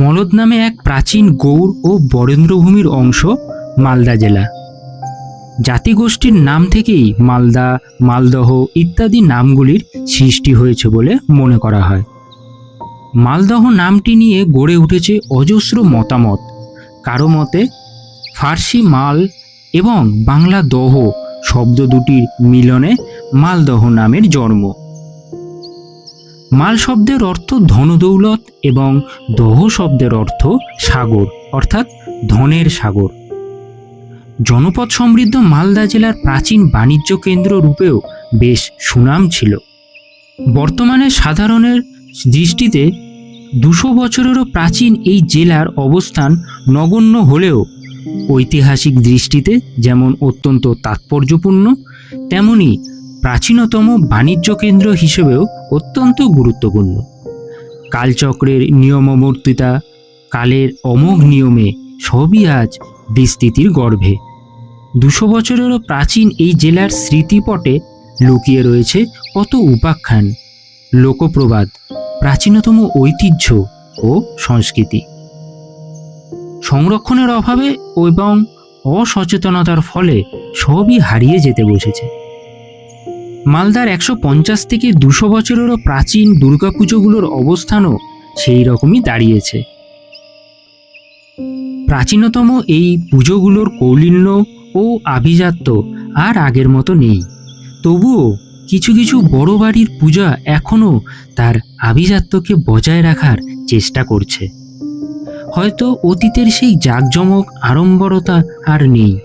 মলদ নামে এক প্রাচীন গৌড় ও বরেন্দ্রভূমির অংশ মালদা জেলা। জাতিগোষ্ঠীর নাম থেকেই মালদা, মালদহ ইত্যাদি নামগুলির সৃষ্টি হয়েছে বলে মনে করা হয়। মালদহ নামটি নিয়ে গড়ে উঠেছে অজস্র মতামত। কারও মতে, ফার্সি মাল এবং বাংলা দহ শব্দ দুটির মিলনে মালদহ নামের জন্ম। মাল শব্দের অর্থ ধনদৌলত এবং দহ শব্দের অর্থ সাগর, অর্থাৎ ধনের সাগর। জনপদ সমৃদ্ধ মালদা জেলার প্রাচীন বাণিজ্য কেন্দ্র রূপেও বেশ সুনাম ছিল। বর্তমানে সাধারণের দৃষ্টিতে দুশো বছরেরও প্রাচীন এই জেলার অবস্থান নগণ্য হলেও ঐতিহাসিক দৃষ্টিতে যেমন অত্যন্ত তাৎপর্যপূর্ণ, তেমনি প্রাচীনতম বাণিজ্য কেন্দ্র হিসেবেও অত্যন্ত গুরুত্বপূর্ণ। কালচক্রের নিয়মবর্তিতা কালের অমোঘ নিয়মে সবই আজ বিস্তৃতির গর্ভে। দুশো বছরেরও প্রাচীন এই জেলার স্মৃতিপটে লুকিয়ে রয়েছে কত উপাখ্যান, লোকপ্রবাদ, প্রাচীনতম ঐতিহ্য ও সংস্কৃতি। সংরক্ষণের অভাবে এবং অসচেতনতার ফলে সবই হারিয়ে যেতে বসেছে। মালদার একশো পঞ্চাশ থেকে দুশো বছরেরও প্রাচীন দুর্গাপুজোগুলোর অবস্থানও সেই রকমই দাঁড়িয়েছে। প্রাচীনতম এই পুজোগুলোর কৌলিন্য ও আভিজাত্য আর আগের মতো নেই। তবুও কিছু কিছু বড় বাড়ির পূজা এখনও তার আভিজাত্যকে বজায় রাখার চেষ্টা করছে। হয়তো অতীতের সেই জাঁকজমক আড়ম্বরতা আর নেই।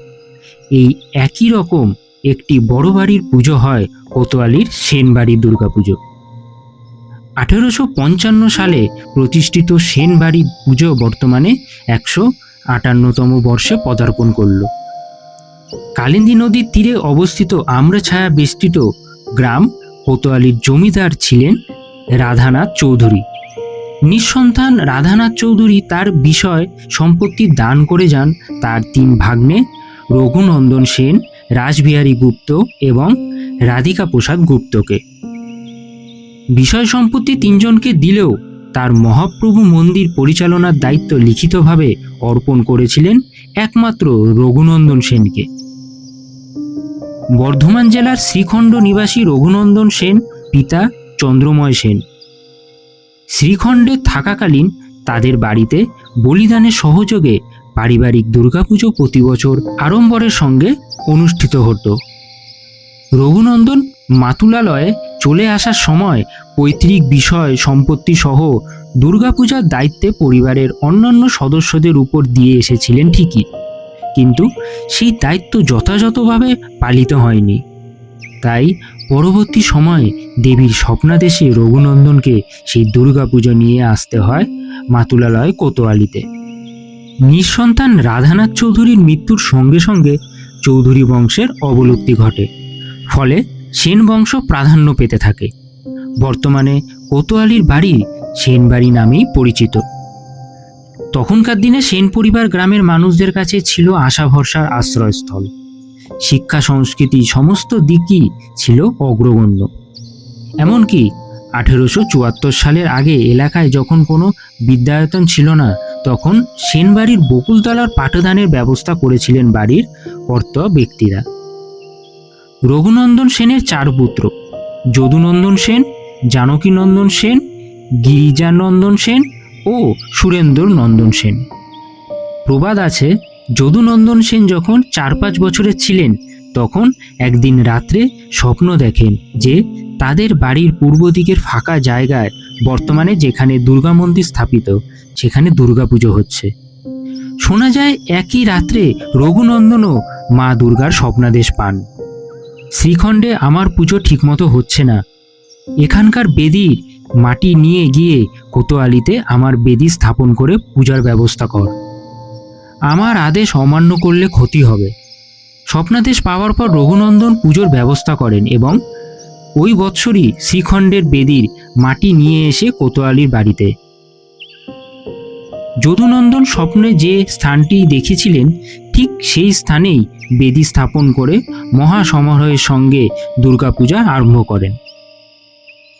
এই একই রকম একটি বড় বাড়ির পুজো হয় কোতোয়ালির সেনবাড়ির দুর্গাপুজো। আঠেরোশো পঞ্চান্ন সালে প্রতিষ্ঠিত সেনবাড়ি পুজো বর্তমানে একশো আটান্নতম বর্ষে পদার্পণ করল। কালিন্দী নদীর তীরে অবস্থিত আম্রছায়া বেষ্টিত গ্রাম কোতোয়ালির জমিদার ছিলেন রাধানাথ চৌধুরী। নিঃসন্তান রাধানাথ চৌধুরী তার বিষয় সম্পত্তি দান করে যান তার তিন ভাগ্নে রঘুনন্দন সেন, রাসবিহারী গুপ্ত এবং রাধিকা প্রসাদ গুপ্তকে। বিষয় সম্পত্তি তিনজনকে দিলেও তার মহাপ্রভু মন্দির পরিচালনার দায়িত্ব লিখিতভাবে অর্পণ করেছিলেন একমাত্র রঘুনন্দন সেনকে। বর্ধমান জেলার শ্রীখণ্ড নিবাসী রঘুনন্দন সেন পিতা চন্দ্রময় সেন। শ্রীখণ্ডে থাকাকালীন তাদের বাড়িতে বলিদানের সহযোগে পারিবারিক দুর্গাপুজো প্রতি বছর আড়ম্বরের সঙ্গে অনুষ্ঠিত হতো। রঘুনন্দন মাতুলালয়ে চলে আসার সময় পৈতৃক বিষয় সম্পত্তি সহ দুর্গাপূজার দায়িত্বে পরিবারের অন্যান্য সদস্যদের উপর দিয়ে এসেছিলেন ঠিকই। কিন্তু সেই দায়িত্ব যথাযথভাবে পালিত হয়নি। তাই পরবর্তী সময়ে দেবীর স্বপ্নাদেশে রঘুনন্দনকে সেই দুর্গাপুজো নিয়ে আসতে হয় মাতুলালয় কোতোয়ালিতে। নিঃসন্তান রাধানাথ চৌধুরীর মৃত্যুর সঙ্গে সঙ্গে চৌধুরী বংশের অবলুপ্তি ঘটে। ফলে সেন বংশ প্রাধান্য পেতে থাকে। বর্তমানে কোতোয়ালির বাড়ি সেন বাড়ি নামেই পরিচিত। তখনকার দিনে সেন পরিবার গ্রামের মানুষদের কাছে ছিল আশা ভরসার আশ্রয়স্থল। শিক্ষা, সংস্কৃতি সমস্ত দিকই ছিল অগ্রগণ্য। এমনকি আঠেরোশো চুয়াত্তর সালের আগে এলাকায় যখন কোনো বিদ্যায়তন ছিল না, তখন সেনবাড়ির বকুলতলার পাঠদানের ব্যবস্থা করেছিলেন বাড়ির কর্ত ব্যক্তিরা। রঘুনন্দন সেনের চার পুত্র যদুনন্দন সেন, জানকীনন্দন সেন, গিরিজানন্দন সেন ও সুরেন্দ্র নন্দন সেন। প্রবাদ আছে, যদুনন্দন সেন যখন চার পাঁচ বছরের ছিলেন, তখন একদিন রাত্রে স্বপ্ন দেখেন যে তাদের বাড়ির পূর্ব দিকের ফাঁকা জায়গায় বর্তমানে যেখানে দুর্গা মন্দির স্থাপিত, সেখানে দুর্গাপুজো হচ্ছে। শোনা যায় একই রাত্রে রঘুনন্দনও মা দুর্গার স্বপ্নাদেশ পান। শ্রীখণ্ডে আমার পুজো ঠিকমতো হচ্ছে না। এখানকার বেদির মাটি নিয়ে গিয়ে কোতোয়ালিতে আমার বেদি স্থাপন করে পূজার ব্যবস্থা কর। আমার আদেশ অমান্য করলে ক্ষতি হবে। স্বপ্নাদেশ পাওয়ার পর রঘুনন্দন পুজোর ব্যবস্থা করেন এবং ওই বৎসরই শ্রীখণ্ডের বেদির মাটি নিয়ে এসে কোতোয়ালির বাড়িতে। যদুনন্দন স্বপ্নে যে স্থানটি দেখেছিলেন, ঠিক সেই স্থানেই বেদি স্থাপন করে মহাসমারোহের সঙ্গে দুর্গাপূজা আরম্ভ করেন।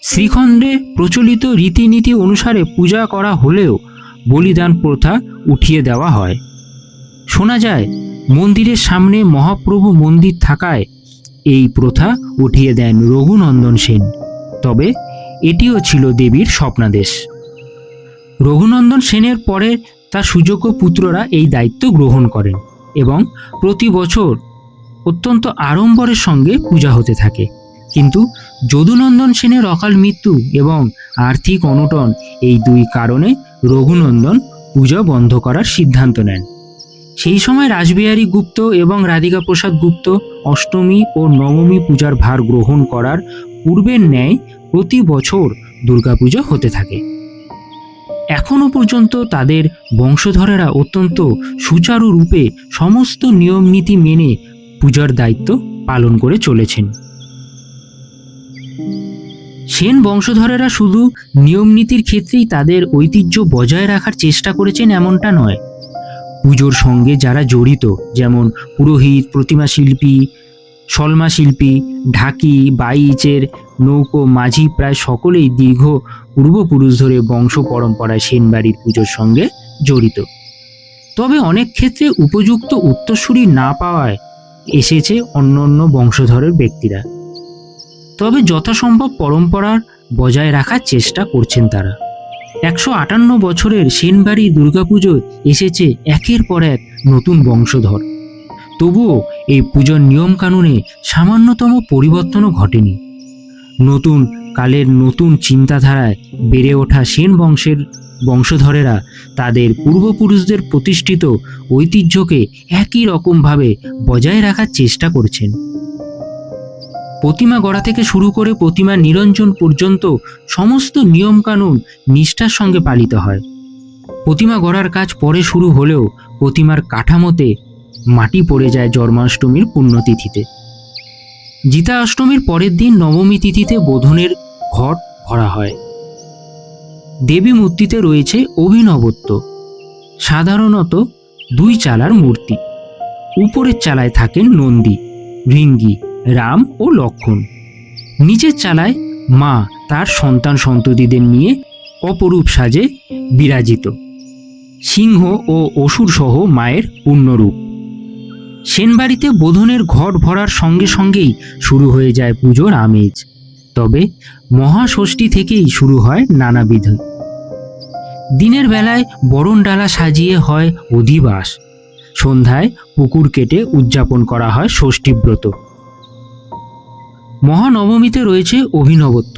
শ্রীখণ্ডে প্রচলিত রীতিনীতি অনুসারে পূজা করা হলেও বলিদান প্রথা উঠিয়ে দেওয়া হয়। শোনা যায়, মন্দিরের সামনে মহাপ্রভু মন্দির থাকায় এই প্রথা উঠিয়ে দেন রঘুনন্দন সেন। তবে এটিও ছিল দেবীর স্বপ্নাদেশ। রঘুনন্দন সেনের পরে তার সুযোগ্য পুত্ররা এই দায়িত্ব গ্রহণ করেন। এবং প্রতি বছর অত্যন্ত আড়ম্বরের সঙ্গে পূজা হতে থাকে। কিন্তু যদুনন্দন সেনের অকাল মৃত্যু এবং আর্থিক অনটন এই দুই কারণে রঘুনন্দন পূজা বন্ধ করার সিদ্ধান্ত নেন। সেই সময় রাসবিহারী গুপ্ত এবং রাধিকা প্রসাদ গুপ্ত অষ্টমী ও নবমী পূজার ভার গ্রহণ করার পূর্বের ন্যায় প্রতি বছর দুর্গাপূজা হতে থাকে। এখনও পর্যন্ত তাদের বংশধরেরা অত্যন্ত সুচারুরূপে সমস্ত নিয়ম নীতি মেনে পূজার দায়িত্ব পালন করে চলেছেন। সেন বংশধরেরা শুধু নিয়ম নীতির ক্ষেত্রেই তাদের ঐতিহ্য বজায় রাখার চেষ্টা করেছেন এমনটা নয়। পুজোর সঙ্গে যারা জড়িত, যেমন পুরোহিত, প্রতিমা শিল্পী, সলমা শিল্পী, ঢাকি, বাইচের, নৌকো, মাঝি, প্রায় সকলেই দীর্ঘ পূর্বপুরুষ ধরে বংশ পরম্পরায় সেনবাড়ির পুজোর সঙ্গে জড়িত। তবে অনেক ক্ষেত্রে উপযুক্ত উত্তরসূরি না পাওয়ায় এসেছে অন্য অন্য বংশধরের ব্যক্তিরা। তবে যথাসম্ভব পরম্পরার বজায় রাখার চেষ্টা করছেন তারা। একশো আটান্ন বছরের সেনবাড়ি দুর্গাপুজোয় এসেছে একের পর এক নতুন বংশধর। তবুও এই পুজোর নিয়মকানুনে সামান্যতম পরিবর্তনও ঘটেনি। নতুন কালের নতুন চিন্তাধারায় বেড়ে ওঠা সেন বংশের বংশধরেরা তাদের পূর্বপুরুষদের প্রতিষ্ঠিত ঐতিহ্যকে একই রকমভাবে বজায় রাখার চেষ্টা করছেন। প্রতিমা গড়া থেকে শুরু করে প্রতিমা নিরঞ্জন পর্যন্ত সমস্ত নিয়মকানুন নিষ্ঠার সঙ্গে পালিত হয়। প্রতিমা গড়ার কাজ পরে শুরু হলেও প্রতিমার কাঠামোতে মাটি পড়ে যায় জন্মাষ্টমীর পুণ্যতিথিতে। জিতা অষ্টমীর পরের দিন নবমী তিথিতে বোধনের ঘট ভরা হয়। দেবী মূর্তিতে রয়েছে অভিনবত্ব। সাধারণত দুই চালার মূর্তি। উপরের চালায় থাকেন নন্দী, ভৃঙ্গি, রাম ও লক্ষণ। নিচের চালায় মা তার সন্তান সন্ততিদের নিয়ে অপরূপ সাজে বিরাজিত। সিংহ ও অসুর সহ মায়ের পূর্ণরূপ। সেনবাড়িতে বোধনের ঘট ভরার সঙ্গে সঙ্গেই শুরু হয়ে যায় পুজোর আমেজ। তবে মহাষষ্ঠী থেকেই শুরু হয় নানাবিধ। দিনের বেলায় বরণ ডালা সাজিয়ে হয় অধিবাস। সন্ধ্যায় পুকুর কেটে উদযাপন করা হয় ষষ্ঠীব্রত। মহানবমীতে রয়েছে অভিনবত্ব।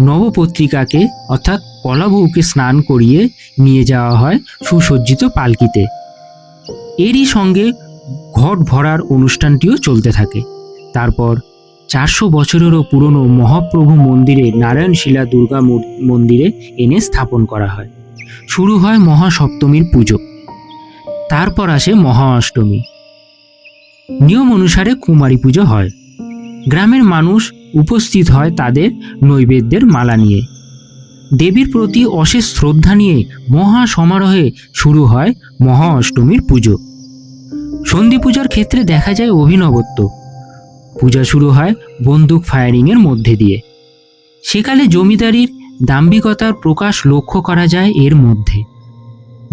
নবপত্রিকাকে অর্থাৎ কলাবউকে স্নান করিয়ে নিয়ে যাওয়া হয় সুসজ্জিত পালকিতে। এরই সঙ্গে ঘট ভরার অনুষ্ঠানটিও চলতে থাকে। তারপর চারশো বছরেরও পুরনো মহাপ্রভু মন্দিরে নারায়ণশিলা দুর্গা মন্দিরে এনে স্থাপন করা হয়। শুরু হয় মহাসপ্তমীর পুজো। তারপর আসে মহা অষ্টমী নিয়ম অনুসারে কুমারী পুজো হয়। গ্রামের মানুষ উপস্থিত হয় তাদের নৈবেদ্যের মালা নিয়ে। দেবীর প্রতি অশেষ শ্রদ্ধা নিয়ে মহা সমারোহে শুরু হয় মহা অষ্টমীর পুজো। সন্ধি পূজার ক্ষেত্রে দেখা যায় অভিনবত্ব। পূজা শুরু হয় বন্দুক ফায়ারিংয়ের মধ্যে দিয়ে। সেকালে জমিদারির দাম্ভিকতার প্রকাশ লক্ষ্য করা যায় এর মধ্যে।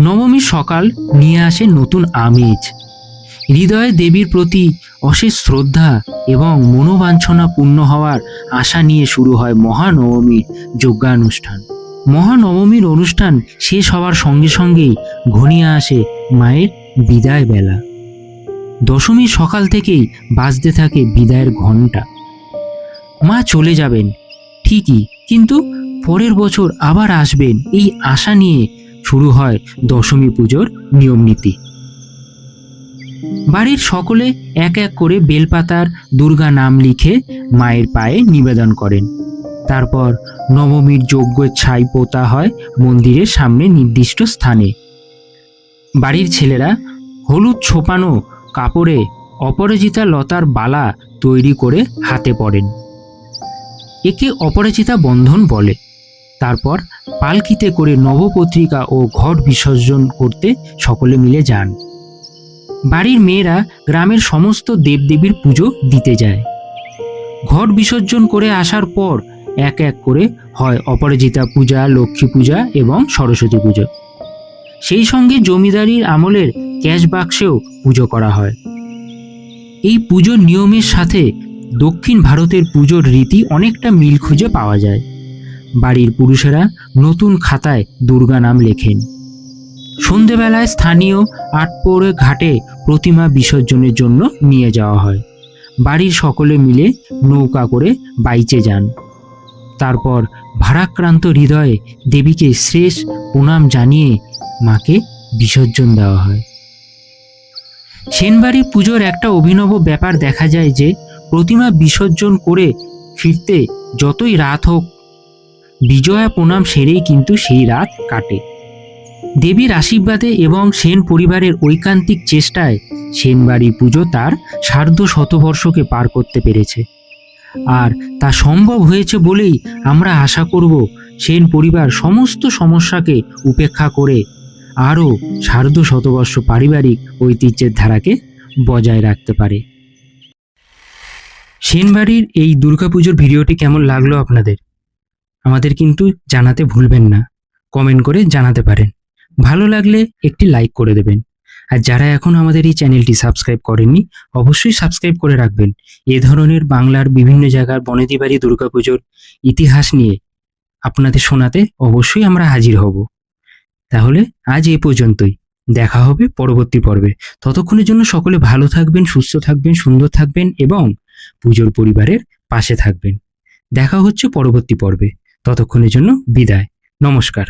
নবমীর সকাল নিয়ে আসে নতুন আমেজ। হৃদয়ে দেবীর প্রতি অশেষ শ্রদ্ধা এবং মনোবাঞ্ছনা পূর্ণ হওয়ার আশা নিয়ে শুরু হয় মহানবমীর যজ্ঞানুষ্ঠান। মহানবমীর অনুষ্ঠান শেষ হওয়ার সঙ্গে সঙ্গেই ঘনিয়ে আসে মায়ের বিদায় বেলা দশমীর সকাল থেকেই বাজতে থাকে বিদায়ের ঘণ্টা। মা চলে যাবেন, ঠিকই, কিন্তু পরের বছর আবার আসবেন এই আশা নিয়ে শুরু হয় দশমী পুজোর নিয়মনীতি বাড়ির সকলে এক এক করে বেলপাতার দুর্গা নাম লিখে মায়ের পায়ে নিবেদন করেন। তারপর নবমীর যজ্ঞের ছাই পোতা হয় মন্দিরের সামনে নির্দিষ্ট স্থানে। বাড়ির ছেলেরা হলুদ ছোপানো কাপড়ে অপরাজিতা লতার বালা তৈরি করে হাতে পড়েন। একে অপরাজিতা বন্ধন বলে। তারপর পালকিতে করে নবপত্রিকা ও ঘট বিসর্জন করতে সকলে মিলে যান। বাড়ির মেয়েরা গ্রামের সমস্ত দেবদেবীর পুজো দিতে যায়। ঘট বিসর্জন করে আসার পর এক এক করে হয় অপরাজিতা পূজা, লক্ষ্মী পূজা এবং সরস্বতী পুজো। সেই সঙ্গে জমিদারির আমলের ক্যাশ বাক্সেও পুজো করা হয়। এই পুজোর নিয়মের সাথে দক্ষিণ ভারতের পুজোর রীতি অনেকটা মিল খুঁজে পাওয়া যায়। বাড়ির পুরুষেরা নতুন খাতায় দুর্গা নাম লেখেন। সন্ধেবেলায় স্থানীয় আটপৌরে ঘাটে প্রতিমা বিসর্জনের জন্য নিয়ে যাওয়া হয়। বাড়ির সকলে মিলে নৌকা করে বাইচে যান। তারপর ভারাক্রান্ত হৃদয়ে দেবীকে শেষ প্রণাম জানিয়ে মাকে বিসর্জন দেওয়া হয়। সেনবাড়ি পুজোর একটা অভিনব ব্যাপার দেখা যায় যে, প্রতিমা বিসর্জন করে ফিরতে যতই রাত হোক, বিজয়া প্রণাম সেরেই কিন্তু সেই রাত কাটে। দেবীর আশীর্বাদে এবং সেন পরিবারের ঐকান্তিক চেষ্টায় সেনবাড়ি পুজো তার সার্ধ শতবর্ষকে পার করতে পেরেছে। আর তা সম্ভব হয়েছে বলেই আমরা আশা করব সেন পরিবার সমস্ত সমস্যাকে উপেক্ষা করে আরও সার্ধ শতবর্ষ পারিবারিক ঐতিহ্যের ধারাকে বজায় রাখতে পারে। সেনবাড়ির এই দুর্গাপুজোর ভিডিওটি কেমন লাগল আপনাদের? আমাদের কিন্তু জানাতে ভুলবেন না। কমেন্ট করে জানাতে পারেন। ভালো লাগলে একটি লাইক করে দেবেন। আর যারা এখন আমাদের এই চ্যানেলটি সাবস্ক্রাইব করেননি, অবশ্যই সাবস্ক্রাইব করে রাখবেন। এ ধরনের বাংলার বিভিন্ন জায়গার বনেদি বাড়ি দুর্গাপুজোর ইতিহাস নিয়ে আপনাদের শোনাতে অবশ্যই আমরা হাজির হব। তাহলে আজ এই পর্যন্তই। দেখা হবে পরবর্তী পর্বে। ততক্ষণের জন্য সকলে ভালো থাকবেন, সুস্থ থাকবেন, সুন্দর থাকবেন এবং পুজোর পরিবারের পাশে থাকবেন। দেখা হচ্ছে পরবর্তী পর্বে। ততক্ষণের জন্য বিদায়। নমস্কার।